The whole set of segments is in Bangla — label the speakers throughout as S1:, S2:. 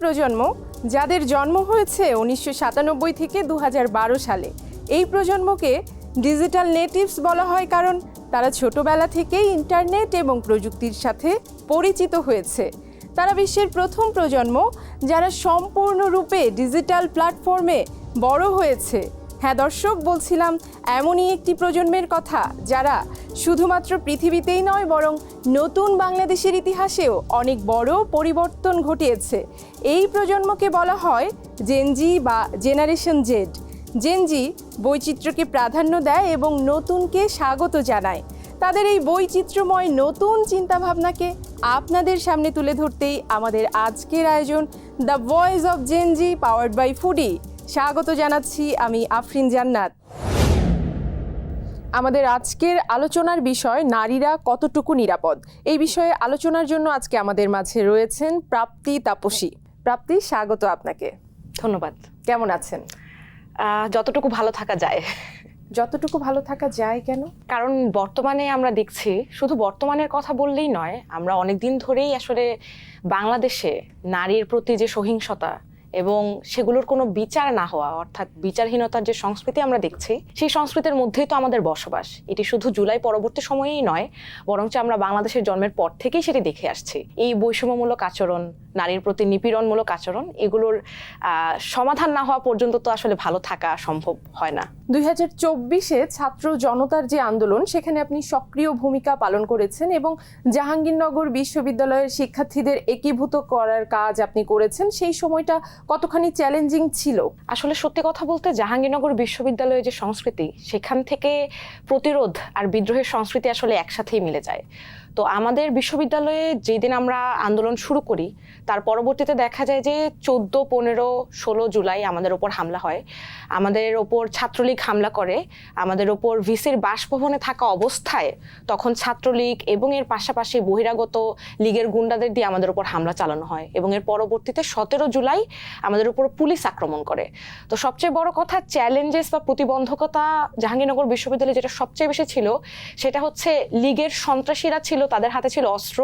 S1: প্রজন্ম যাদের জন্ম হয়েছে উনিশশো সাতানব্বই থেকে দু হাজার বারো সালে। এই প্রজন্মকে ডিজিটাল নেটিভস বলা হয় কারণ তারা ছোটবেলা থেকেই ইন্টারনেট এবং প্রযুক্তির সাথে পরিচিত হয়েছে। তারা বিশ্বের প্রথম প্রজন্ম যারা সম্পূর্ণরূপে ডিজিটাল প্ল্যাটফর্মে বড় হয়েছে। হ্যাঁ দর্শক, বলছিলাম এমনই একটি প্রজন্মের কথা যারা শুধুমাত্র পৃথিবীতেই নয়, বরং নতুন বাংলাদেশের ইতিহাসেও অনেক বড় পরিবর্তন ঘটিয়েছে। এই প্রজন্মকে বলা হয় জেনজি বা জেনারেশন জেড জেনজি বৈচিত্র্যকে প্রাধান্য দেয় এবং নতুনকে স্বাগত জানায়। তাদের এই বৈচিত্র্যময় নতুন চিন্তাভাবনাকে আপনাদের সামনে তুলে ধরতেই আমাদের আজকের আয়োজন the voice of Gen Z powered by Foodie স্বাগত জানাচ্ছি আমি আফরিন জান্নাত। আমাদের আজকের আলোচনার বিষয় নারীরা কতটুকু নিরাপদ? এই বিষয়ে আলোচনার জন্য আজকে আমাদের মাঝে রয়েছেন প্রাপ্তি তাপসী। প্রাপ্তি স্বাগত আপনাকে।
S2: ধন্যবাদ।
S1: কেমন আছেন?
S2: যতটুকু ভালো থাকা যায়।
S1: যতটুকু ভালো থাকা যায় কেন?
S2: কারণ বর্তমানে আমরা দেখছি শুধু বর্তমানের কথা বললেই নয় আমরা অনেক দিন ধরেই আসলে বাংলাদেশে নারীর প্রতি যে সহিংসতা এবং সেগুলোর কোনো বিচার না হওয়া, অর্থাৎ বিচারহীনতার যে সংস্কৃতি আমরা দেখছি, সেই সংস্কৃতির মধ্যেই তো আমাদের বসবাস। এটি শুধু জুলাই পরবর্তী সময়েই নয়, বরঞ্চ আমরা বাংলাদেশের জন্মের পর থেকেই সেটি দেখে আসছি। এই বৈষম্যমূলক আচরণ, নারীর প্রতি নিপীড়নমূলক আচরণ, এগুলোর সমাধান না হওয়া পর্যন্ত তো আসলে ভালো থাকা সম্ভব হয় না।
S1: দুই হাজার চব্বিশে ছাত্র জনতার যে আন্দোলন, সেখানে আপনি সক্রিয় ভূমিকা পালন করেছেন এবং জাহাঙ্গীরনগর বিশ্ববিদ্যালয়ের শিক্ষার্থীদের একীভূত করার কাজ আপনি করেছেন, সেই সময়টা কতখানি চ্যালেঞ্জিং ছিল?
S2: আসলে সত্যি কথা বলতে জাহাঙ্গীরনগর বিশ্ববিদ্যালয়ের যে সংস্কৃতি, সেখান থেকে প্রতিরোধ আর বিদ্রোহের সংস্কৃতি আসলে একসাথেই মিলে যায়। তো আমাদের বিশ্ববিদ্যালয়ে যেদিন আমরা আন্দোলন শুরু করি, তার পরবর্তীতে দেখা যায় যে চোদ্দ, পনেরো, ষোলো জুলাই আমাদের ওপর হামলা হয়। আমাদের ওপর ছাত্রলীগ হামলা করে। আমাদের ওপর ভিসির বাসভবনে থাকা অবস্থায় তখন ছাত্রলীগ এবং এর পাশাপাশি বহিরাগত লীগের গুন্ডাদের দিয়ে আমাদের ওপর হামলা চালানো হয় এবং এর পরবর্তীতে সতেরো জুলাই আমাদের উপর পুলিশ আক্রমণ করে। তো সবচেয়ে বড় কথা চ্যালেঞ্জেস বা প্রতিবন্ধকতা জাহাঙ্গীরনগর বিশ্ববিদ্যালয়ে যেটা সবচেয়ে বেশি ছিল, সেটা হচ্ছে লীগের সন্ত্রাসীরা ছিল, তাদের হাতে ছিল অস্ত্র।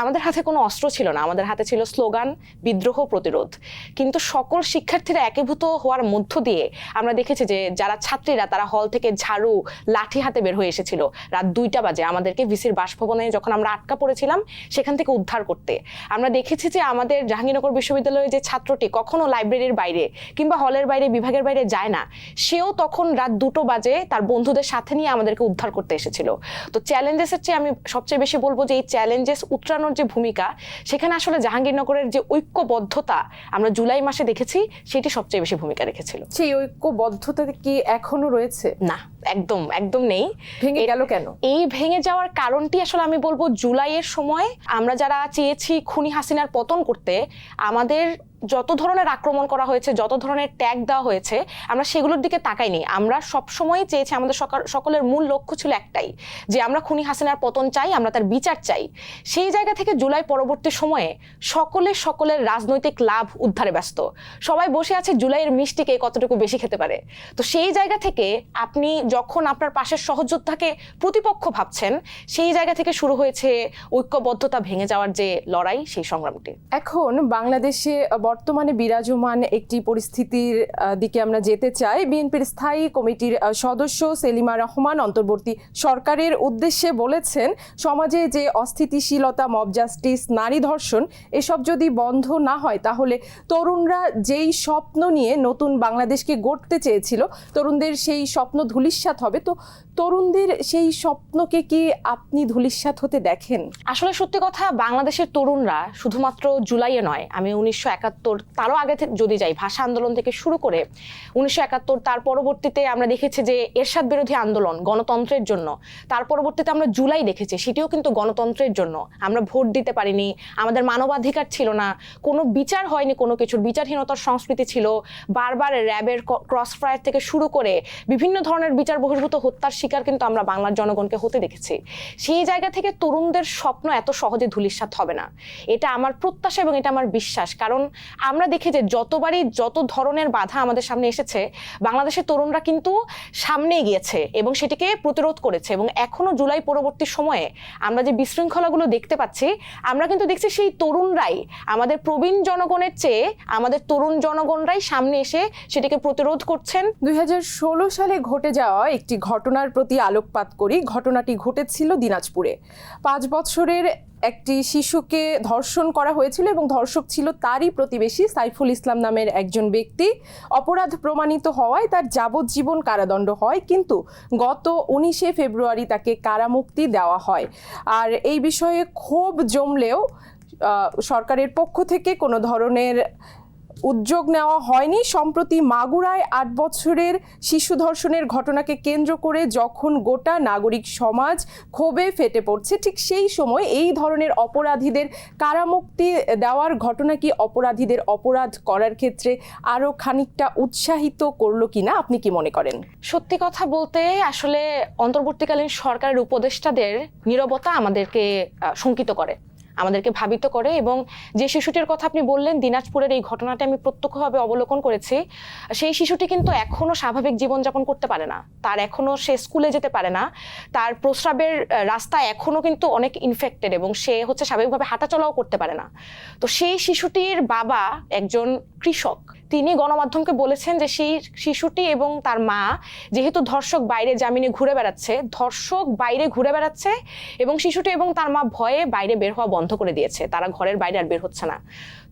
S2: আমাদের হাতে কোনো অস্ত্র ছিল না, আমাদের হাতে ছিল স্লোগান, বিদ্রোহ প্রতিরোধ। কিন্তু সকল শিক্ষার্থীরা একীভূত হওয়ার মধ্য দিয়ে আমরা দেখেছি যে যারা ছাত্রীরা, তারা হল থেকে ঝাড়ু, লাঠি হাতে বের হয়ে এসেছিল। রাত দুইটা বাজে আমাদেরকে ভিসির বাসভবনে যখন আমরা আটকা পড়েছিলাম, সেখান থেকে উদ্ধার করতে। আমরা দেখেছি যে আমাদের জাহাঙ্গীরনগর বিশ্ববিদ্যালয়ের যে ছাত্রটি কখনো লাইব্রেরির বাইরে কিংবা হলের বাইরে বিভাগের বাইরে যায় না। সেও তখন রাত দুটো বাজে তার বন্ধুদের সাথে নিয়ে আমাদেরকে উদ্ধার করতে এসেছিল। তো চ্যালেঞ্জেসের চেয়ে আমি সবচেয়ে বেশি বলব যে এই চ্যালেঞ্জেস উত্তরানোর যে ভূমিকা সেখানে আসলে জাহাঙ্গীরনগরের যে ঐক্যবদ্ধতা আমরা জুলাই মাসে দেখেছি সেটি সবচেয়ে বেশি ভূমিকা রেখেছিল।
S1: সেই ঐক্যবদ্ধতা কি এখনও রয়েছে?
S2: না একদম একদম নেই।
S1: ভেঙে গেল কেন?
S2: এই ভেঙে যাওয়ার কারণটি আসলে আমি বলব জুলাইয়ের সময় আমরা যারা চেয়েছি খুনি হাসিনার পতন করতে আমাদের যত ধরনের আক্রমণ করা হয়েছে, যত ধরনের ট্যাগ দেওয়া হয়েছে, আমরা সেগুলোর দিকে তাকাইনি। আমরা সবসময় চেয়েছি আমাদের সকাল- সকলের মূল লক্ষ্য ছিল একটাই, যে আমরা খুনি হাসিনার পতন চাই, আমরা তার বিচার চাই। সেই জায়গা থেকে জুলাই পরবর্তী সময়ে সকলে সকলের রাজনৈতিক লাভ উদ্ধারে ব্যস্ত। সবাই বসে আছে জুলাইয়ের মিষ্টিকে কতটুকু বেশি খেতে পারে। তো সেই জায়গা থেকে আপনি যখন আপনার পাশের সহযোদ্ধাকে প্রতিপক্ষ ভাবছেন, সেই জায়গা থেকে শুরু হয়েছে ঐক্যবদ্ধতা ভেঙে যাওয়ার যে লড়াই, সেই সংগ্রামটি।
S1: এখন বাংলাদেশে বর্তমানে বিরাজমান একটি পরিস্থিতির দিকে আমরা যেতে চাই। বিএনপির স্থায়ী কমিটির সদস্য সেলিমা রহমান অন্তর্বর্তী সরকারের উদ্দেশ্যে বলেছেন, সমাজে যে অস্থিতিশীলতা মব জাস্টিস নারী ধর্ষণ, এসব যদি বন্ধ না হয়, তাহলে তরুণরা যেই স্বপ্ন নিয়ে নতুন বাংলাদেশকে গড়তে চেয়েছিল, তরুণদের সেই স্বপ্ন ধূলিসাৎ হবে। তো তরুণদের সেই স্বপ্নকে কি আপনি ধূলিসাৎ হতে দেখেন?
S2: আসলে সত্যি কথা, বাংলাদেশের তরুণরা শুধুমাত্র জুলাইয়ে নয়, আমি উনিশশো একাত্তর একাত্তর, তারও আগে যদি যাই, ভাষা আন্দোলন থেকে শুরু করে উনিশশো একাত্তর, তার পরবর্তীতে আমরা দেখেছি যে এরশাদ বিরোধী আন্দোলন গণতন্ত্রের জন্য, তার পরবর্তীতে আমরা জুলাই দেখেছি, সেটিও কিন্তু গণতন্ত্রের জন্য। আমরা ভোট দিতে পারিনি, আমাদের মানবাধিকার ছিল না, কোনো বিচার হয়নি কোনো কিছুর, বিচারহীনতার সংস্কৃতি ছিল। বারবার র্যাবের ক্রস ফায়ার থেকে শুরু করে বিভিন্ন ধরনের বিচার বহির্ভূত হত্যার শিকার কিন্তু আমরা বাংলার জনগণকে হতে দেখেছি। সেই জায়গা থেকে তরুণদের স্বপ্ন এত সহজে ধূলিসাৎ হবে না। এটা আমার প্রত্যাশা এবং এটা আমার বিশ্বাস, কারণ আমরা দেখি যে যতবারই যত ধরনের বাধা আমাদের সামনে এসেছে, বাংলাদেশের তরুণরা কিন্তু সামনে গিয়েছে এবং সেটিকে প্রতিরোধ করেছে এবং এখনও জুলাই পরবর্তী সময়ে আমরা যে বিশৃঙ্খলাগুলো দেখতে পাচ্ছি, আমরা কিন্তু দেখছি সেই তরুণরাই আমাদের প্রবীণ জনগণের চেয়ে আমাদের তরুণ জনগণরাই সামনে এসে সেটিকে প্রতিরোধ করছেন।
S1: দুই হাজার ষোলো সালে ঘটে যাওয়া একটি ঘটনার প্রতি আলোকপাত করি ঘটনাটি ঘটেছিল দিনাজপুরে। পাঁচ বছরের একটি শিশুকে ধর্ষণ করা হয়েছিল এবং ধর্ষক ছিল তারই প্রতিবেশী সাইফুল ইসলাম নামের একজন ব্যক্তি। অপরাধ প্রমাণিত হওয়ায় তার যাবজ্জীবন কারাদণ্ড হয়, কিন্তু গত উনিশে ফেব্রুয়ারি তাকে কারামুক্তি দেওয়া হয়। আর এই বিষয়ে ক্ষোভ জমলেও সরকারের পক্ষ থেকে কোনো ধরনের উদ্যোগ নেওয়া হয়নি। সম্প্রতি মাগুরায় আট বছরের শিশু ধর্ষণের ঘটনাকে কেন্দ্র করে যখন গোটা নাগরিক সমাজ ক্ষোভে ফেটে পড়ছে, ঠিক সেই সময় এই ধরনের অপরাধীদের কারামুক্তি দেওয়ার ঘটনা কি অপরাধীদের অপরাধ করার ক্ষেত্রে আরও খানিকটা উৎসাহিত করল কিনা, আপনি কি মনে করেন?
S2: সত্যি কথা বলতে আসলে অন্তর্বর্তীকালীন সরকারের উপদেষ্টাদের নীরবতা আমাদেরকে শঙ্কিত করে। আমাদেরকে ভাবিত করে এবং যে শিশুটির কথা আপনি বললেন, দিনাজপুরের এই ঘটনাটা আমি প্রত্যক্ষভাবে অবলোকন করেছি, সেই শিশুটি কিন্তু এখনও স্বাভাবিক জীবনযাপন করতে পারে না। তার এখনও সে স্কুলে যেতে পারে না। তার প্রস্রাবের রাস্তা এখনও কিন্তু অনেক ইনফেক্টেড এবং সে হচ্ছে স্বাভাবিকভাবে হাঁটাচলাও করতে পারে না। তো সেই শিশুটির বাবা একজন কৃষক। তিনি গণমাধ্যমকে বলেছেন যে সেই শিশুটি এবং তার মা যেহেতু ধর্ষক বাইরে জামিনে ঘুরে বেড়াচ্ছে, ধর্ষক বাইরে ঘুরে বেড়াচ্ছে এবং শিশুটি এবং তার মা ভয়ে বাইরে বের হওয়া বন্ধ করে দিয়েছে। তারা ঘরের বাইরে আর বের হচ্ছে না।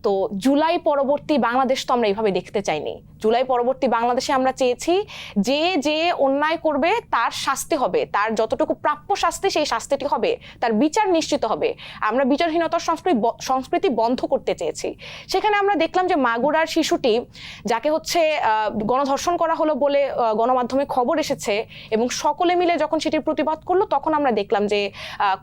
S2: তো জুলাই পরবর্তী বাংলাদেশ তো আমরা এইভাবে দেখতে চাইনি। জুলাই পরবর্তী বাংলাদেশে আমরা চেয়েছি যে যে অন্যায় করবে তার শাস্তি হবে। তার যতটুকু প্রাপ্য শাস্তি সেই শাস্তিটি হবে। তার বিচার নিশ্চিত হবে। আমরা বিচারহীনতার সংস্কৃতি সংস্কৃতি বন্ধ করতে চেয়েছি। সেখানে আমরা দেখলাম যে মাগুরার শিশুটি, যাকে হচ্ছে গণধর্ষণ করা হলো বলে গণমাধ্যমে খবর এসেছে এবং সকলে মিলে যখন সেটির প্রতিবাদ করল, তখন আমরা দেখলাম যে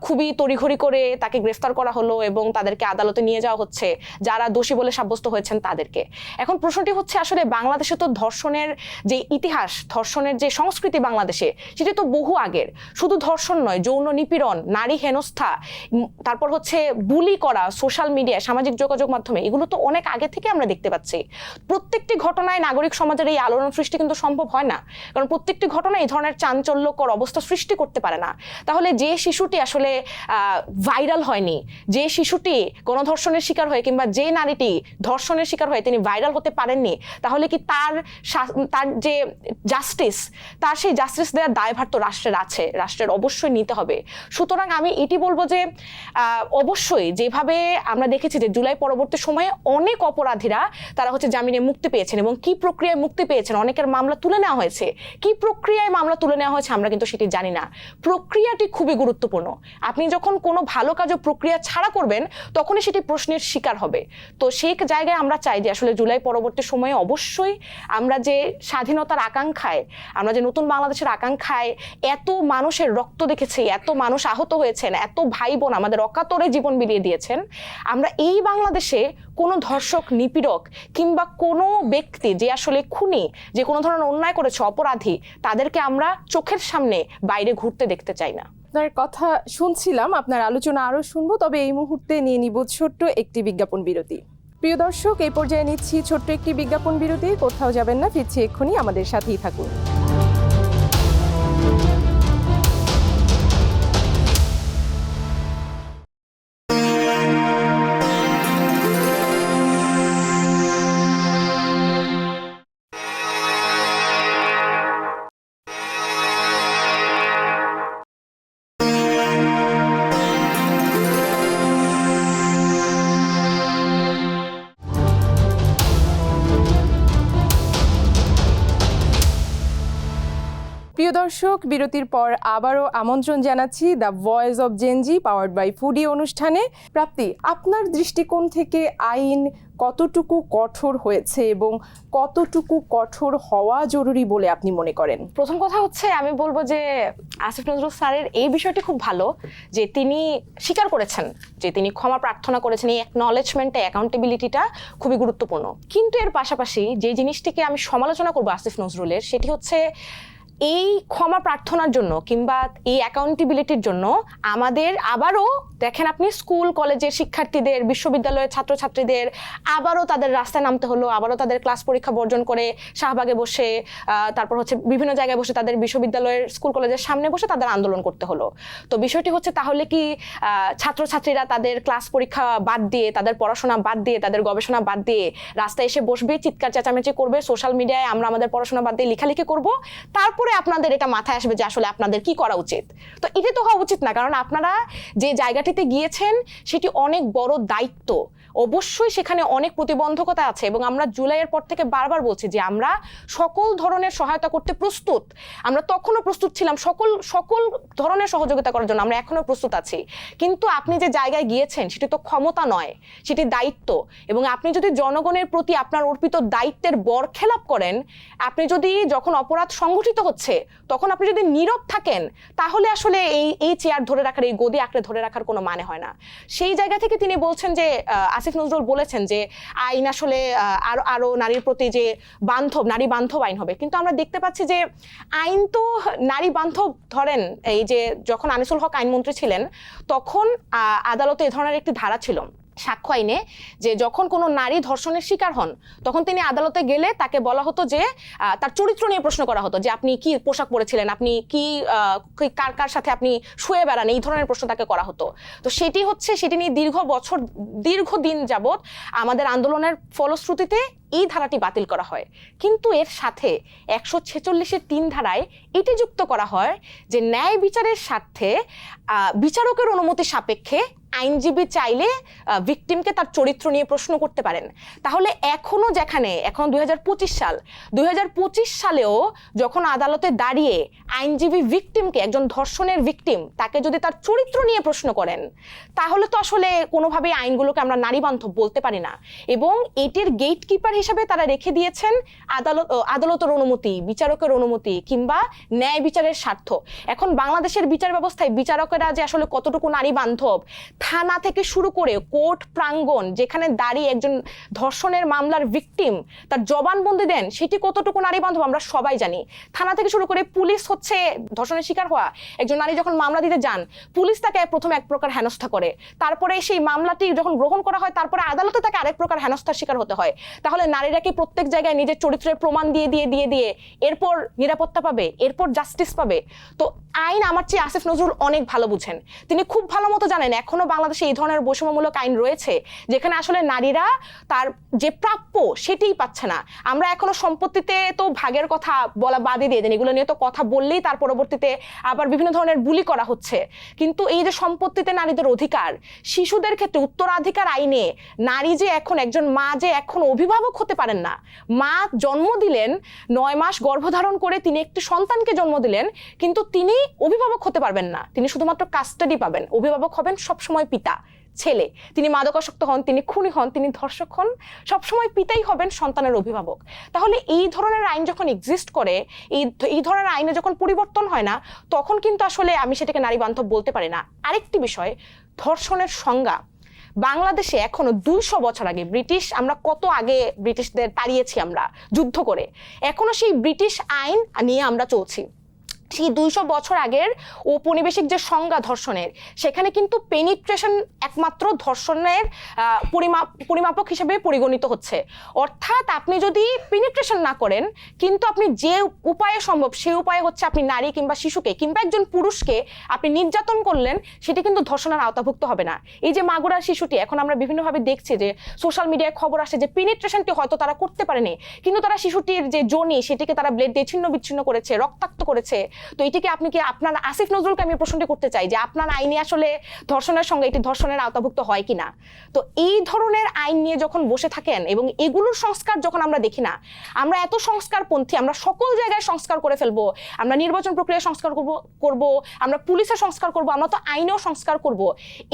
S2: খুবই তড়িঘড়ি করে তাকে গ্রেফতার করা হলো এবং তাদেরকে আদালতে নিয়ে যাওয়া হচ্ছে। যারা দোষী বলে সাব্যস্ত হয়েছেন তাদেরকে। এখন প্রশ্নটি হচ্ছে আসলে বাংলাদেশে তো ধর্ষণের যে ইতিহাস, ধর্ষণের যে সংস্কৃতি বাংলাদেশে, সেটি তো বহু আগের। শুধু ধর্ষণ নয়, যৌন নিপীড়ন, নারী হেনস্থা তারপর হচ্ছে বুলি করা, সোশ্যাল মিডিয়া, সামাজিক যোগাযোগ মাধ্যমে, এগুলো তো অনেক আগে থেকে আমরা দেখতে পাচ্ছি। প্রত্যেকটি ঘটনায় নাগরিক সমাজের এই আলোড়ন সৃষ্টি কিন্তু সম্ভব হয় না। কারণ প্রত্যেকটি ঘটনা এই ধরনের চাঞ্চল্যকর অবস্থা সৃষ্টি করতে পারে না। তাহলে যে শিশুটি আসলে ভাইরাল হয়নি, যে শিশুটি গণধর্ষণের শিকার হয়ে কিংবা যে নারীটি ধর্ষণের শিকার হয়ে তিনি ভাইরাল হতে পারেননি, তাহলে কি তার তার যে জাস্টিস তার সেই জাস্টিস দেওয়ার দায়ভার তো রাষ্ট্রের আছে, রাষ্ট্রের অবশ্যই নিতে হবে। সুতরাং আমি এটি বলব যে অবশ্যই যেভাবে আমরা দেখেছি যে জুলাই পরবর্তী সময়ে অনেক অপরাধীরা তারা হচ্ছে জামিনে মুক্তি পেয়েছেন এবং কি প্রক্রিয়ায় মুক্তি পেয়েছেন, অনেকের মামলা তুলে নেওয়া হয়েছে। কি প্রক্রিয়ায় মামলা তুলে নেওয়া হয়েছে আমরা কিন্তু সেটি জানি না। প্রক্রিয়াটি খুবই গুরুত্বপূর্ণ। আপনি যখন কোনো ভালো কাজ প্রক্রিয়া ছাড়া করবেন, তখনই সেটি প্রশ্নের শিকার হবে। তো সেই জায়গায় আমরা চাই যে আসলে জুলাই পরবর্তী সময়ে অবশ্যই আমরা যে স্বাধীনতার আকাঙ্ক্ষায়, আমরা যে নতুন বাংলাদেশের আকাঙ্ক্ষায় এত মানুষের রক্ত দেখেছি, এত মানুষ আহত হয়েছেন, এত ভাই বোন আমাদের অকাতরে জীবন বিলিয়ে দিয়েছেন, আমরা এই বাংলাদেশে কোনো ধর্ষক, নিপীড়ক কিংবা কোনো ব্যক্তি যে আসলে খুনি, যে কোনো ধরনের অন্যায় করেছে, অপরাধী, তাদেরকে আমরা চোখের সামনে বাইরে ঘুরতে দেখতে চাই না।
S1: আপনার কথা শুনছিলাম, আপনার আলোচনা আরও শুনব, তবে এই মুহূর্তে নিয়ে নিব ছোট্ট একটি বিজ্ঞাপন বিরতি। প্রিয় দর্শক, এই পর্যায়ে নিচ্ছি ছোট্ট একটি বিজ্ঞাপন বিরতি, কোথাও যাবেন না, ফিরছি এক্ষুনি, আমাদের সাথেই থাকুন। দর্শক, বিরতির পর আবারও আমন্ত্রণ জানাচ্ছি the voice of Gen Z powered by Foodie অনুষ্ঠানে। প্রাপ্তি, আপনার দৃষ্টিকোণ থেকে আইন কতটুকু কঠোর হয়েছে এবং কতটুকু কঠোর হওয়া জরুরি বলে আপনি মনে করেন?
S2: প্রথম কথা হচ্ছে, আমি বলব যে আসিফ নজরুল স্যারের এই বিষয়টি খুব ভালো যে তিনি স্বীকার করেছেন, যে তিনি ক্ষমা প্রার্থনা করেছেন। এই অ্যাকনলেজমেন্টে অ্যাকাউন্টেবিলিটিটা খুবই গুরুত্বপূর্ণ। কিন্তু এর পাশাপাশি যে জিনিসটিকে আমি সমালোচনা করব আসিফ নজরুলের, সেটি হচ্ছে এই ক্ষমা প্রার্থনার জন্য কিংবা এই অ্যাকাউন্টেবিলিটির জন্য আমাদের আবারও দেখেন আপনি স্কুল কলেজের শিক্ষার্থীদের, বিশ্ববিদ্যালয়ের ছাত্রছাত্রীদের আবারও তাদের রাস্তায় নামতে হলো, আবারও তাদের ক্লাস পরীক্ষা বর্জন করে শাহবাগে বসে তারপর হচ্ছে বিভিন্ন জায়গায় বসে তাদের বিশ্ববিদ্যালয়ের স্কুল কলেজের সামনে বসে তাদের আন্দোলন করতে হলো। তো বিষয়টি হচ্ছে তাহলে কি ছাত্রছাত্রীরা তাদের ক্লাস পরীক্ষা বাদ দিয়ে, তাদের পড়াশোনা বাদ দিয়ে, তাদের গবেষণা বাদ দিয়ে রাস্তায় এসে বসবে, চিৎকার চেঁচামেচি করবে সোশ্যাল মিডিয়ায় আমরা আমাদের পড়াশোনা বাদ দিয়ে লেখালেখি করব, তারপরে আপনাদের এটা মাথায় আসবে যে আসলে আপনাদের কি করা উচিত। তো এটা তো হওয়া উচিত না, কারণ আপনারা যে জায়গাটিতে গিয়েছেন, সেটি অনেক বড় দায়িত্ব। অবশ্যই সেখানে অনেক প্রতিবন্ধকতা আছে এবং আমরা জুলাইয়ের পর থেকে বারবার বলছি যে আমরা সকল ধরনের সহায়তা করতে প্রস্তুত। আমরা তখনও প্রস্তুত ছিলাম সকল সকল ধরনের সহযোগিতা করার জন্য আমরা এখনও প্রস্তুত আছি। কিন্তু আপনি যে জায়গায় গিয়েছেন সেটি তো ক্ষমতা নয়, সেটি দায়িত্ব এবং আপনি যদি জনগণের প্রতি আপনার অর্পিত দায়িত্বের বর খেলাপ করেন, আপনি যদি যখন অপরাধ সংঘটিত হচ্ছে, তখন আপনি যদি নীরব থাকেন, তাহলে আসলে এই এই চেয়ার ধরে রাখার, এই গদি আঁকড়ে ধরে রাখার কোনো মানে হয় না। সেই জায়গা থেকে তিনি বলছেন যে আসিফ নজরুল বলেছেন যে আইন আসলে আরও আরও নারীর প্রতি যে বান্ধব, নারী বান্ধব আইন হবে। কিন্তু আমরা দেখতে পাচ্ছি যে আইন তো নারী বান্ধব ধরেন, এই যে যখন আনিসুল হক আইনমন্ত্রী ছিলেন, তখন আদালতে এ ধরনের একটি ধারা ছিল। সাক্ষ্য আইনে যে যখন কোনো নারী ধর্ষণের শিকার হন, তখন তিনি আদালতে গেলে তাকে বলা হতো যে তার চরিত্র নিয়ে প্রশ্ন করা হতো যে, আপনি কি পোশাক পরেছিলেন? আপনি কি কার কার সাথে আপনি শুয়ে বেড়ান? এই ধরনের প্রশ্ন তাকে করা হতো। তো সেটি হচ্ছে, সেটি নিয়ে দীর্ঘ বছর দীর্ঘ দিন যাবৎ আমাদের আন্দোলনের ফলশ্রুতিতে এই ধারাটি বাতিল করা হয়। কিন্তু এর সাথে একশো ছেচল্লিশের তিন ধারায় এটি যুক্ত করা হয় যে ন্যায় বিচারের স্বার্থে বিচারকের অনুমতি সাপেক্ষে আইনজীবী চাইলে ভিকটিমকে তার চরিত্র নিয়ে প্রশ্ন করতে পারেন। তাহলে এখনও যেখানে, এখন দু হাজার পঁচিশ সাল, দুই হাজার পঁচিশ সালেও যখন আদালতে দাঁড়িয়ে আইনজীবী ভিকটিমকে একজন ধর্ষণের ভিকটিম তাকে যদি তার চরিত্র নিয়ে প্রশ্ন করেন, তাহলে তো আসলে কোনোভাবেই আইনগুলোকে আমরা নারী বান্ধব বলতে পারি না। এবং এটির গেট কিপার হিসাবে তারা রেখে দিয়েছেন আদালত আদালতের অনুমতি, বিচারকের অনুমতি কিংবা ন্যায় বিচারের স্বার্থ। এখন বাংলাদেশের বিচার ব্যবস্থায় বিচারকেরা যে আসলে কতটুকু নারী বান্ধব থানা থেকে শুরু করে কোর্ট প্রাঙ্গণ, যেখানে দাঁড়িয়ে একজন ধর্ষণের মামলার ভিকটিম তার জবানবন্দি দেন, সেটি কতটুকু নারী বান্ধব আমরা সবাই জানি। থানা থেকে শুরু করে পুলিশ হচ্ছে ধর্ষণের শিকার হওয়া। একজন নারী যখন মামলা দিতে যান, পুলিশ তাকে প্রথমে এক প্রকার হেনস্থা করে। তারপরে সেই মামলাটি যখন গ্রহণ করা হয়, তারপরে আদালতে তাকে আরেক প্রকার হেনস্থার শিকার হতে হয়। তাহলে নারীরা কি প্রত্যেক জায়গায় নিজের চরিত্রের প্রমাণ দিয়ে দিয়ে দিয়ে দিয়ে এরপর নিরাপত্তা পাবে? এরপর জাস্টিস পাবে? তো আইন আমার চেয়ে আসিফ নজরুল অনেক ভালো বুঝেন। তিনি খুব ভালো মতো জানেন, এখনও বাংলাদেশে এই ধরনের বৈষম্যমূলক আইন রয়েছে, যেখানে আসলে নারীরা তার যে প্রাপ্য সেটিই পাচ্ছে না। আমরা এখনও সম্পত্তিতে তো ভাগের কথা বলা বাদই দিয়ে দেন। এগুলো নিয়ে তো কথা বললেই তার পরবর্তীতে আবার বিভিন্ন ধরনের বুলি করা হচ্ছে। কিন্তু এই যে সম্পত্তিতে নারীদের অধিকার, শিশুদের ক্ষেত্রে উত্তরাধিকার আইনে নারী যে এখন, একজন মা যে এখন অভিভাবক হতে পারেন না। মা জন্ম দিলেন, নয় মাস গর্ভধারণ করে তিনি একটি সন্তানকে জন্ম দিলেন, কিন্তু তিনি অভিভাবক হতে পারবেন না। তিনি শুধুমাত্র কাস্টাডি পাবেন। অভিভাবক হবেন সবসময় পিতা, ছেলে। তিনি মাদকাসক্ত হন, তিনি খুনি হন, তিনি ধর্ষক হন, সবসময় পিতাই হবেন সন্তানের অভিভাবক। তাহলে এই ধরনের আইন যখন এক্সিস্ট করে, এই এই ধরনের আইনে যখন পরিবর্তন হয় না, তখন কিন্তু আসলে আমি সেটাকে নারী বান্ধব বলতে পারি না। আরেকটি বিষয়, ধর্ষণের সংজ্ঞা। বাংলাদেশে এখনও দুইশো বছর আগে ব্রিটিশ, আমরা কত আগে ব্রিটিশদের তাড়িয়েছি আমরা যুদ্ধ করে? এখনও সেই ব্রিটিশ আইন নিয়ে আমরা চলছি। সেই দুইশো বছর আগের ঔপনিবেশিক যে সংজ্ঞা ধর্ষণের, সেখানে কিন্তু পেনিট্রেশন একমাত্র ধর্ষণের পরিমাপ পরিমাপক হিসেবে পরিগণিত হচ্ছে। অর্থাৎ আপনি যদি পেনিট্রেশন না করেন, কিন্তু আপনি যে উপায়ে সম্ভব সেই উপায়ে হচ্ছে আপনি নারী কিংবা শিশুকে কিংবা একজন পুরুষকে আপনি নির্যাতন করলেন, সেটি কিন্তু ধর্ষণের আওতাভুক্ত হবে না। এই যে মাগুরার শিশুটি, এখন আমরা বিভিন্নভাবে দেখছি যে সোশ্যাল মিডিয়ায় খবর আসে যে পেনিট্রেশনটি হয়তো তারা করতে পারেনি, কিন্তু তারা শিশুটির যে জনি সেটিকে তারা ব্লেড দিয়ে ছিন্ন বিচ্ছিন্ন করেছে, রক্তাক্ত করেছে তো এটিকে আপনি কি আপনার আসিফ নজরুলকে আমি প্রশ্নটি করতে চাই যে আপনার আইনে আসলে ধর্ষণের সঙ্গে এটি ধর্ষণের আওতাভুক্ত হয় কিনা? তো এই ধরনের আইন নিয়ে যখন বসে থাকেন এবং এগুলোর সংস্কার যখন আমরা দেখি না, আমরা এত সংস্কারপন্থী, আমরা সকল জায়গায় সংস্কার করে ফেলব, আমরা নির্বাচন প্রক্রিয়া সংস্কার করব করব, আমরা পুলিশের সংস্কার করব, আমরা তো আইনেও সংস্কার করব,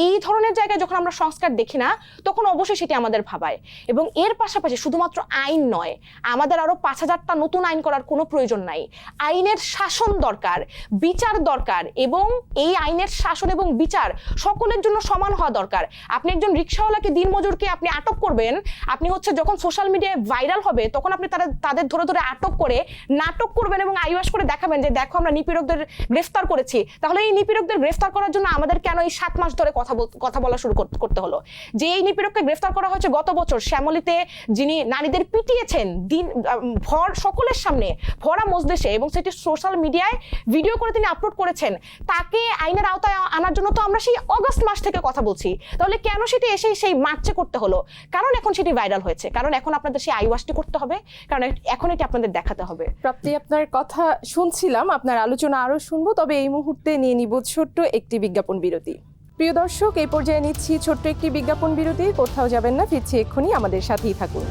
S2: এই ধরনের জায়গায় যখন আমরা সংস্কার দেখি না, তখন অবশ্যই সেটি আমাদের ভাবায়। এবং এর পাশাপাশি শুধুমাত্র আইন নয়, আমাদের আরও পাঁচ হাজারটা নতুন আইন করার কোনো প্রয়োজন নাই। আইনের শাসন দরকার। দরকার, বিচার দরকার এবং এই আইনের শাসন এবং বিচার সকলের জন্য সমান হওয়া দরকার। আপনি একজন রিক্সাওয়ালাকে দিনমজুরকে আপনি আটক করবেন, আপনি হচ্ছে যখন সোশ্যাল মিডিয়ায় ভাইরাল হবে, তখন আপনি তারা তাদের ধরে ধরে আটক করে নাটক করবেন এবং আইওয়াস করে দেখাবেন যে, দেখো, আমরা নিপীড়কদের গ্রেফতার করেছি। তাহলে এই নিপীড়কদের গ্রেফতার করার জন্য আমাদের কেন এই সাত মাস ধরে কথা কথা বলা শুরু কর- করতে হলো? যে এই নিপীড়ককে গ্রেফতার করা হয়েছে গত বছর, শ্যামলীতে যিনি নারীদের পিটিয়েছেন, দিন ভর সকলের সামনে, ভরা মজদেশে এবং সেটি সোশ্যাল মিডিয়ায় ভিডিও করে তিনি আপলোড করেছেন, তাকে আইনের আওতায় আনার জন্য তো আমরা সেই অগস্ট মাস থেকে কথা বলছি। তাহলে কেন সেটি এসে সেই মার্চে করতে হলো? কারণ এখন সেটি ভাইরাল হয়েছে। কারণ এখন আপনাদের সেই আইওয়াসটি করতে হবে। কারণ এখন এটি আপনাদের দেখাতে হবে।
S1: প্রাপ্তি, আপনার কথা শুনছিলাম, আপনার আলোচনা আরও শুনব, তবে এই মুহূর্তে নিয়ে নিব ছোট্ট একটি বিজ্ঞাপন বিরতি। প্রিয় দর্শক, এই পর্যায়ে নিচ্ছি ছোট্ট একটি বিজ্ঞাপন বিরতি। কোথাও যাবেন না, ফিরছি এক্ষুনি। আমাদের সাথেই থাকুন।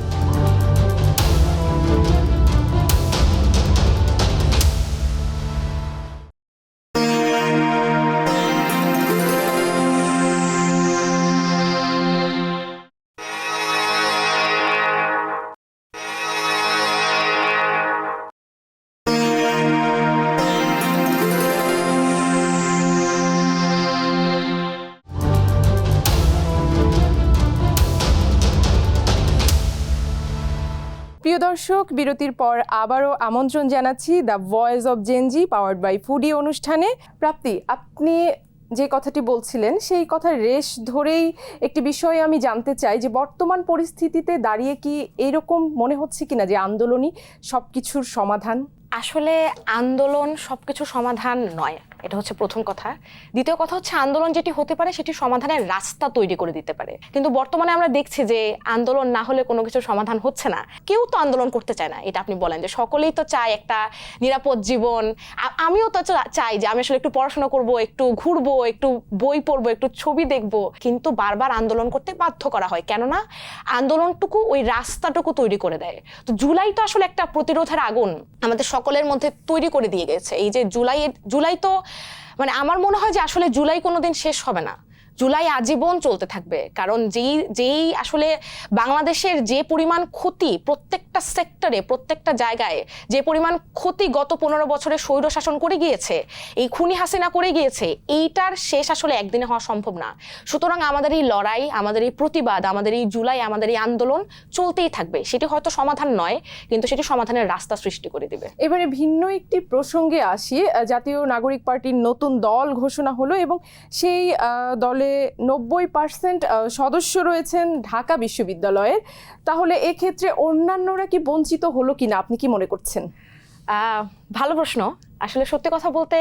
S1: দর্শক, বিরতির পর আবারও আমন্ত্রণ জানাচ্ছি the voice of Gen Z powered by Foodie অনুষ্ঠানে। প্রাপ্তি, আপনি যে কথাটি বলছিলেন, সেই কথার রেশ ধরেই একটি বিষয় আমি জানতে চাই যে বর্তমান পরিস্থিতিতে দাঁড়িয়ে কি এরকম মনে হচ্ছে কিনা যে আন্দোলনই সব কিছুর সমাধান?
S2: আসলে আন্দোলন সব কিছু সমাধান নয়। এটা হচ্ছে প্রথম কথা। দ্বিতীয় কথা হচ্ছে আন্দোলন যেটি হতে পারে সেটি সমাধানের রাস্তা তৈরি করে দিতে পারে। কিন্তু বর্তমানে আমরা দেখছি যে আন্দোলন না হলে কোনো কিছু সমাধান হচ্ছে না। কেউ তো আন্দোলন করতে চায় না, এটা আপনি বলেন যে সকলেই তো চায় একটা নিরাপদ জীবন। আমিও তো চাই যে আমি আসলে একটু পড়াশোনা করব, একটু ঘুরবো, একটু বই পড়ব, একটু ছবি দেখব। কিন্তু বারবার আন্দোলন করতে বাধ্য করা হয়। কেননা আন্দোলনটুকু ওই রাস্তাটুকু তৈরি করে দেয়। তো জুলাই তো আসলে একটা প্রতিরোধের আগুন আমাদের সকলের মধ্যে তৈরি করে দিয়ে গেছে। এই যে জুলাই জুলাই তো মানে আমার মনে হয় যে আসলে জুলাই কোনোদিন শেষ হবে না। জুলাই আজীবন চলতে থাকবে। কারণ যেই যেই আসলে বাংলাদেশের যে পরিমাণ ক্ষতি প্রত্যেকটা সেক্টরে প্রত্যেকটা জায়গায় যে পরিমাণ ক্ষতি গত পনেরো বছরে স্বৈর শাসন করে গিয়েছে এই খুনি হাসিনা করে গিয়েছে এইটার শেষ আসলে একদিনে হওয়া সম্ভব না। সুতরাং আমাদের এই লড়াই আমাদের এই প্রতিবাদ আমাদের এই জুলাই আমাদের এই আন্দোলন চলতেই থাকবে। সেটি হয়তো সমাধান নয় কিন্তু সেটি সমাধানের রাস্তা সৃষ্টি করে দিবে।
S1: এবারে ভিন্ন একটি প্রসঙ্গে আসি জাতীয় নাগরিক পার্টির নতুন দল ঘোষণা হলো এবং সেই আহ, দলে নব্বই পার্সেন্ট সদস্য রয়েছেন ঢাকা বিশ্ববিদ্যালয়ের। তাহলে এক্ষেত্রে অন্যান্যরা কি বঞ্চিত হলো কিনা, আপনি কি মনে করছেন?
S2: ভালো প্রশ্ন। আসলে সত্যি কথা বলতে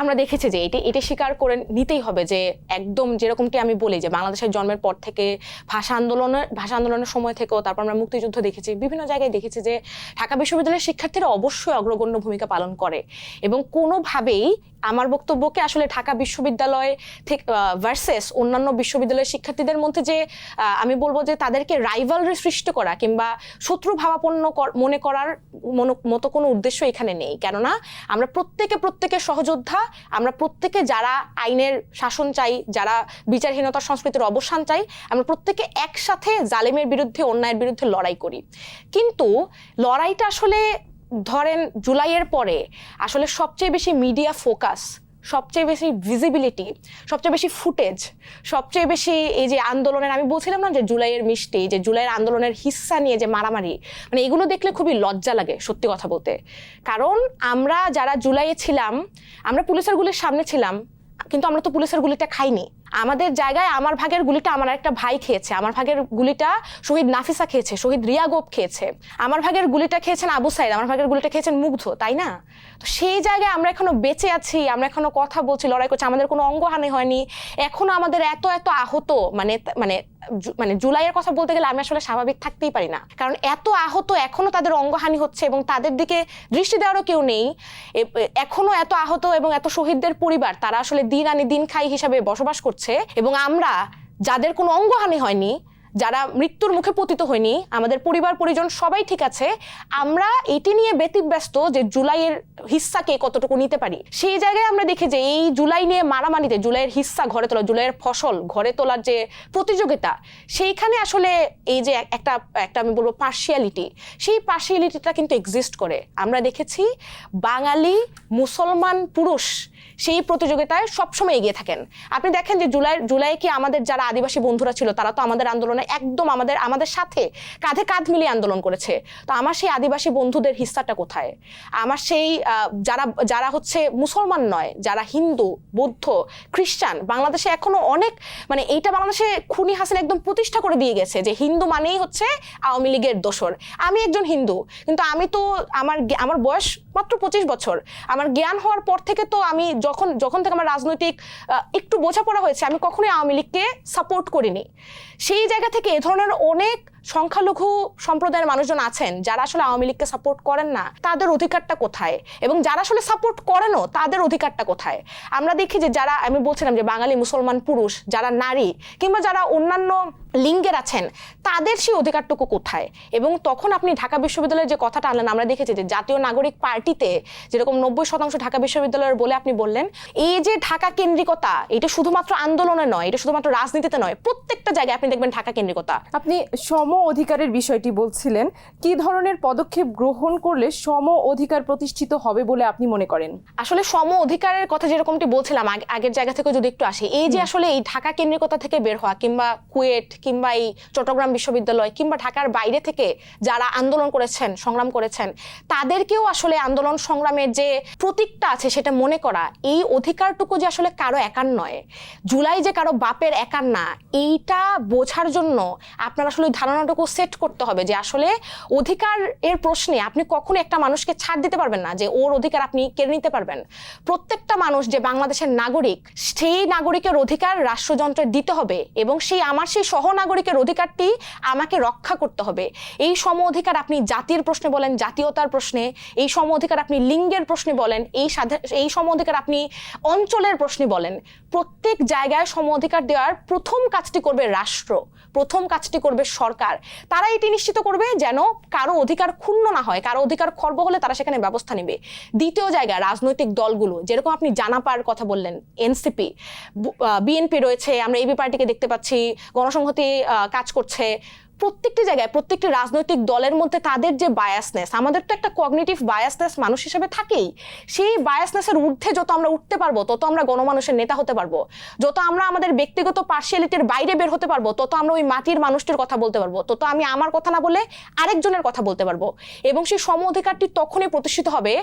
S2: আমরা দেখেছি যে এটি এটি স্বীকার করে নিতেই হবে যে একদম যেরকমটি আমি বলি যে বাংলাদেশের জন্মের পর থেকে ভাষা আন্দোলনের ভাষা আন্দোলনের সময় থেকেও তারপর আমরা মুক্তিযুদ্ধ দেখেছি। বিভিন্ন জায়গায় দেখেছি যে ঢাকা বিশ্ববিদ্যালয়ের শিক্ষার্থীরা অবশ্যই অগ্রগণ্য ভূমিকা পালন করে এবং কোনোভাবেই আমার বক্তব্যকে আসলে ঢাকা বিশ্ববিদ্যালয় থেকে ভার্সেস অন্যান্য বিশ্ববিদ্যালয়ের শিক্ষার্থীদের মধ্যে যে আমি বলব যে তাদেরকে রাইভালরি সৃষ্টি করা কিংবা শত্রু ভাবাপন্ন মনে করার মতো কোনো উদ্দেশ্য এখানে নেই। কেননা আমরা প্রত্যেকে প্রত্যেকের সহযোদ্ধা, আমরা প্রত্যেকে যারা আইনের শাসন চাই, যারা বিচারহীনতার সংস্কৃতির অবসান চাই, আমরা প্রত্যেকে একসাথে জালেমের বিরুদ্ধে, অন্যায়ের বিরুদ্ধে লড়াই করি। কিন্তু লড়াইটা আসলে ধরেন জুলাইয়ের পরে আসলে সবচেয়ে বেশি মিডিয়া ফোকাস সবচেয়ে বেশি ভিজিবিলিটি সবচেয়ে বেশি ফুটেজ সবচেয়ে বেশি এই যে আন্দোলনের, আমি বলছিলাম না যে জুলাইয়ের মিষ্টি, যে জুলাইয়ের আন্দোলনের হিস্সা নিয়ে যে মারামারি মানে এগুলো দেখলে খুবই লজ্জা লাগে সত্যি কথা বলতে। কারণ আমরা যারা জুলাইয়ে ছিলাম, আমরা পুলিশের গুলির সামনে ছিলাম, কিন্তু আমরা তো পুলিশের গুলিটা খাইনি। আমাদের জায়গায় আমার ভাগের গুলিটা আমার একটা ভাই খেয়েছে। আমার ভাগের গুলিটা শহীদ নাফিসা খেয়েছে, শহীদ রিয়া গোপ খেয়েছে। আমার ভাগের গুলিটা খেয়েছেন আবু সাইদ, আমার ভাগের গুলিটা খেয়েছেন মুগ্ধ, তাই না? তো সেই জায়গায় আমরা এখনও বেঁচে আছি, আমরা এখনও কথা বলছি, লড়াই করছি, আমাদের কোনো অঙ্গহানি হয়নি। এখনও আমাদের এত এত আহত মানে মানে মানে জুলাইয়ের কথা বলতে গেলে আমি আসলে স্বাভাবিক থাকতেই পারি না। কারণ এত আহত এখনও তাদের অঙ্গহানি হচ্ছে এবং তাদের দিকে দৃষ্টি দেওয়ারও কেউ নেই। এখনও এত আহত এবং এত শহীদদের পরিবার, তারা আসলে দিন আনি দিন খাই হিসাবে বসবাস করছে। এবং আমরা যাদের কোনো অঙ্গহানি হয়নি, যারা মৃত্যুর মুখে পতিত হয়নি, আমাদের পরিবার, পরিজন সবাই ঠিক আছে, আমরা এটি নিয়ে ব্যতিব্যস্ত যে জুলাইয়ের হিস্সাকে কতটুকু নিতে পারি। সেই জায়গায় আমরা দেখি যে এই জুলাই নিয়ে মারামারিতে, জুলাইয়ের হিস্সা ঘরে তোলা, জুলাইয়ের ফসল ঘরে তোলার যে প্রতিযোগিতা, সেইখানে আসলে এই যে একটা একটা আমি বলব পার্শিয়ালিটি সেই পার্শিয়ালিটিটা কিন্তু এক্সিস্ট করে। আমরা দেখেছি বাঙালি মুসলমান পুরুষ সেই প্রতিযোগিতায় সবসময় এগিয়ে থাকেন। আপনি দেখেন যে জুলাই জুলাই কি আমাদের যারা আদিবাসী বন্ধুরা ছিল, তারা তো আমাদের আন্দোলনে একদম আমাদের আমাদের সাথে কাঁধে কাঁধ মিলিয়ে আন্দোলন করেছে। তো আমার সেই আদিবাসী বন্ধুদের হিস্সাটা কোথায়? আমার সেই যারা যারা হচ্ছে মুসলমান নয়, যারা হিন্দু, বৌদ্ধ, খ্রিস্টান, বাংলাদেশে এখনও অনেক মানে এইটা বাংলাদেশে খুনি হাসিন একদম প্রতিষ্ঠা করে দিয়ে গেছে যে হিন্দু মানেই হচ্ছে আওয়ামী লীগের দোসর আমি একজন হিন্দু, কিন্তু আমি তো আমার আমার বয়স মাত্র পঁচিশ বছর। আমার জ্ঞান হওয়ার পর থেকে তো আমি যখন যখন থেকে আমার রাজনৈতিক একটু বোঝাপড়া হয়েছে, আমি কখনোই আওয়ামী লীগকে সাপোর্ট করিনি। সেই জায়গা থেকে এ ধরনের অনেক সংখ্যালঘু সম্প্রদায়ের মানুষজন আছেন, যারা আসলে আওয়ামী লীগকে সাপোর্ট করেন না, তাদের অধিকারটা কোথায়? এবং যারা আসলে সাপোর্ট করেনও, তাদের অধিকারটা কোথায়? আমরা দেখি যে যারা, আমি বলছিলাম যে বাঙালি মুসলমান পুরুষ, যারা নারী, কিংবা যারা অন্যান্য লিঙ্গের আছেন, তাদের সেই অধিকারটুকু কোথায়? এবং তখন আপনি ঢাকা বিশ্ববিদ্যালয়ের যে কথাটা আনলেন, আমরা দেখেছি যে জাতীয় নাগরিক পার্টিতে যেরকম নব্বই শতাংশ ঢাকা বিশ্ববিদ্যালয়ের বলে আপনি বললেন, এই যে ঢাকা কেন্দ্রিকতা, এটা শুধুমাত্র আন্দোলনে নয়, এটা শুধুমাত্র রাজনীতিতে নয়, প্রত্যেকটা জায়গায় আপনি দেখবেন ঢাকা কেন্দ্রিকতা।
S1: আপনি সম অধিকারের বিষয়টি বলছিলেন কি ধরনের পদক্ষেপ গ্রহণ করলে সম অধিকার প্রতিষ্ঠিত হবে বলে আপনি মনে করেন?
S2: আসলে সম অধিকারের কথা যেরকমটি বলছিলাম আগ- আগের জায়গা থেকে যদি একটু আসি এই যে আসলে এই ঢাকা কেন্দ্রিকতা থেকে বের হওয়া কিংবা কুয়েট কিংবা এই চট্টগ্রাম বিশ্ববিদ্যালয় কিংবা ঢাকার বাইরে থেকে যারা আন্দোলন করেছেন সংগ্রাম করেছেন তাদেরকেও আসলে আন্দোলন সংগ্রামের যে প্রতীকটা আছে সেটা মনে করা এই অধিকারটুকু যে আসলে কারও একার নয় জুলাই যে কারও বাপের একার না এইটা বোঝার জন্য আপনার আসলে ওই ধারণাটুকু সেট করতে হবে যে আসলে অধিকার এর প্রশ্নে আপনি কখনো একটা মানুষকে ছাড় দিতে পারবেন না, যে ওর অধিকার আপনি কেড়ে নিতে পারবেন। প্রত্যেকটা মানুষ যে বাংলাদেশের নাগরিক, সেই নাগরিকের অধিকার রাষ্ট্রযন্ত্রে দিতে হবে এবং সেই আমার সেই সহনাগরিকের অধিকারটি আমাকে রক্ষা করতে হবে। এই সম অধিকার আপনি জাতির প্রশ্নে বলেন, জাতীয়তার প্রশ্নে, এই সম অধিকার আপনি লিঙ্গের প্রশ্নে বলেন, এই এই সম অধিকার আপনি অঞ্চলের প্রশ্নে বলেন। প্রত্যেক জায়গায় সম অধিকার দেওয়ার প্রথম কাজটি করবে রাষ্ট্র, প্রথম কাজটি করবে সরকার। তারা এটি নিশ্চিত করবে যেন কারও অধিকার ক্ষুণ্ণ না হয়, কারও অধিকার খর্ব হলে তারা সেখানে ব্যবস্থা নেবে। দ্বিতীয় জায়গা, রাজনৈতিক দলগুলো, যেরকম আপনি জানাপার কথা বললেন, এনসিপি বিএনপি রয়েছে, আমরা এবি পার্টিকে দেখতে পাচ্ছি, গণসংহতি কাজ করছে। প্রত্যেকটি জায়গায়, প্রত্যেকটি রাজনৈতিক দলের মধ্যে তাদের যে বায়াসনেস আমাদের তো একটা কগনিটিভ বায়াসনেস মানুষ হিসেবে থাকেই। সেই বায়াসনেসের ঊর্ধ্বে যত আমরা উঠতে পারব, তত আমরা গণমানুষের নেতা হতে পারব। যত আমরা আমাদের ব্যক্তিগত পার্সিয়ালিটির বাইরে বের হতে পারব, তত আমরা ওই মাটির মানুষটির কথা বলতে পারব। তত আমি আমার কথা না বলে আরেকজনের কথা বলতে পারব। এবং সেই সম অধিকারটি তখনই প্রতিষ্ঠিত হবে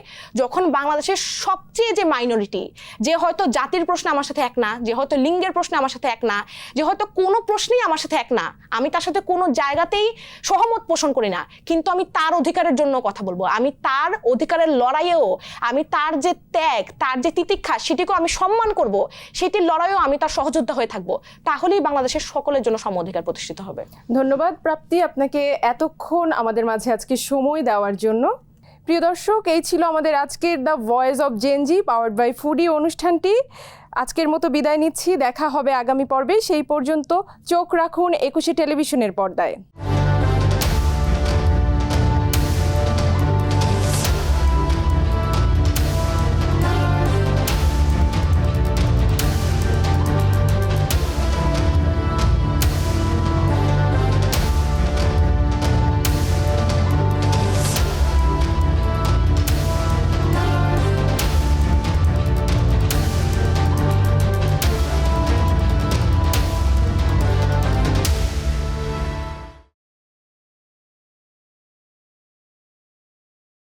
S2: যখন বাংলাদেশের সবচেয়ে যে মাইনরিটি যে হয়তো জাতির প্রশ্নে আমার সাথে এক না, যে হয়তো লিঙ্গের প্রশ্নে আমার সাথে এক না, যে হয়তো কোনো প্রশ্নেই আমার সাথে এক না, আমি তার সাথে কোনো জায়গাতেই সহমত পোষণ করি না। কিন্তু আমি তার অধিকারের জন্য কথা বলব। আমি তার অধিকারের লড়াইয়েও আমি তার যে ত্যাগ, তার যে তিতিক্ষা, সেটিকেও আমি সম্মান করব। সেটির লড়াইও আমি তার সহযোদ্ধা হয়ে থাকব। তাহলেই বাংলাদেশের সকলের জন্য সম অধিকার প্রতিষ্ঠিত হবে।
S1: ধন্যবাদ, প্রাপ্তি। আপনাকে এতক্ষণ আমাদের মাঝে আজকে সময় দেওয়ার জন্য। প্রিয় দর্শক, এই ছিল আমাদের আজকের the voice of Gen Z powered by Foodie অনুষ্ঠানটি। আজকের মতো বিদায় নিচ্ছি, দেখা হবে আগামী পর্বে, সেই পর্যন্ত চোখ রাখুন একুশে টেলিভিশনের পর্দায়।